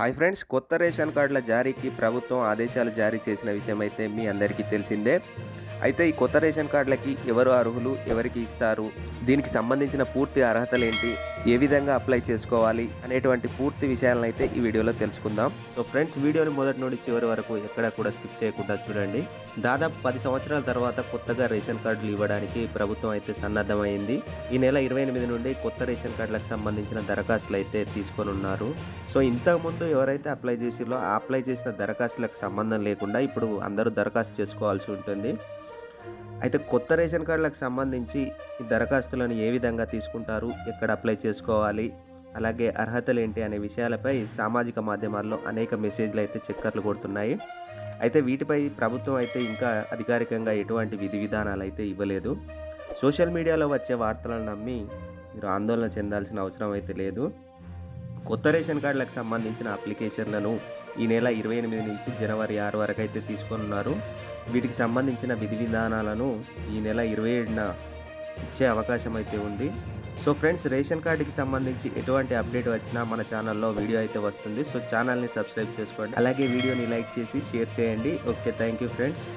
Hi friends కొత్త ration కార్డుల జారీకి ప్రభుత్వం ఆదేశాలు జారీ చేసిన విషయం అయితే మీ అందరికీ తెలిసిందే. అయితే ఈ కొత్త రేషన్ కార్డులకి ఎవరు అర్హులు ఎవరికి ఇస్తారు? దీనికి సంబంధించిన పూర్తి అర్హతలు ఏంటి ఏ విధంగా అప్లై చేసుకోవాలి? అనేటువంటి పూర్తి విషయాలను అయితే ఈ వీడియోలో తెలుసుకుందాం. సో ఫ్రెండ్స్ వీడియోని మొదటి నుండి చివరి వరకు ఎక్కడ కూడా స్కిప్ చేయకుండా చూడండి. దాదాపు పది సంవత్సరాల తర్వాత కొత్తగా రేషన్ కార్డులు ఇవ్వడానికి ప్రభుత్వం అయితే సన్నద్ధమైంది. ఈ నెల ఇరవై ఎనిమిది నుండి కొత్త రేషన్ కార్డులకు సంబంధించిన దరఖాస్తులు అయితే తీసుకొని ఉన్నారు. సో ఇంతకుముందు ఎవరైతే అప్లై చేసిరో ఆ అప్లై చేసిన దరఖాస్తులకు సంబంధం లేకుండా ఇప్పుడు అందరూ దరఖాస్తు చేసుకోవాల్సి ఉంటుంది. అయితే కొత్త రేషన్ కార్డులకు సంబంధించి ఈ దరఖాస్తులను ఏ విధంగా తీసుకుంటారు? ఎక్కడ అప్లై చేసుకోవాలి? అలాగే అర్హతలు ఏంటి? అనే విషయాలపై సామాజిక మాధ్యమాల్లో అనేక మెసేజ్లు అయితే చక్కర్లు కొడుతున్నాయి. అయితే వీటిపై ప్రభుత్వం అయితే ఇంకా అధికారికంగా ఎటువంటి విధి విధానాలు అయితే ఇవ్వలేదు. సోషల్ మీడియాలో వచ్చే వార్తలను నమ్మి మీరు ఆందోళన చెందాల్సిన అవసరం అయితే లేదు. కొత్త రేషన్ కార్డులకు సంబంధించిన అప్లికేషన్లను ఈ నెల ఇరవై ఎనిమిది నుంచి జనవరి ఆరు వరకు అయితే తీసుకొనున్నారు. వీటికి సంబంధించిన విధి విధానాలను ఈ నెల ఇరవై ఏడున ఇచ్చే అవకాశం అయితే ఉంది. సో ఫ్రెండ్స్ రేషన్ కార్డుకి సంబంధించి ఎటువంటి అప్డేట్ వచ్చినా మన ఛానల్లో వీడియో అయితే వస్తుంది. సో ఛానల్ని సబ్స్క్రైబ్ చేసుకోండి. అలాగే వీడియోని లైక్ చేసి షేర్ చేయండి. Okay thank you friends.